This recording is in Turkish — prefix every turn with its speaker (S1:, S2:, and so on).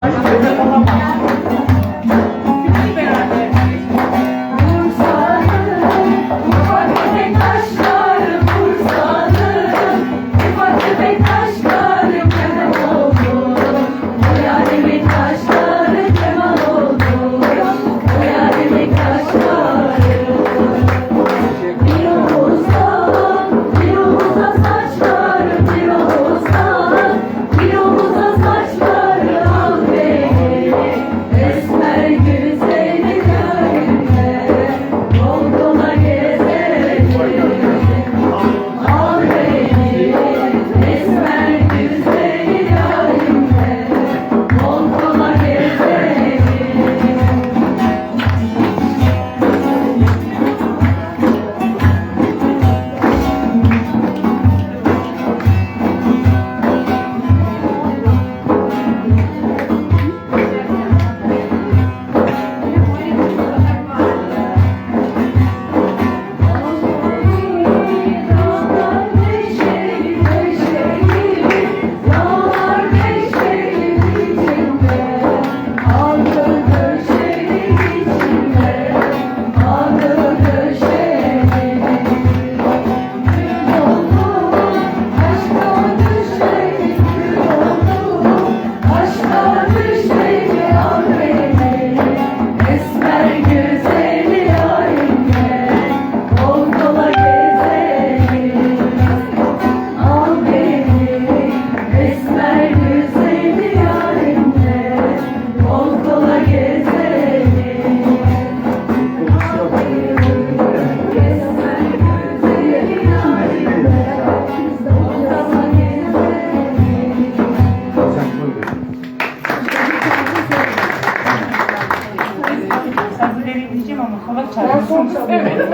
S1: 啊。
S2: Sazı verebileceğim ama kulak çalmasın. Evet.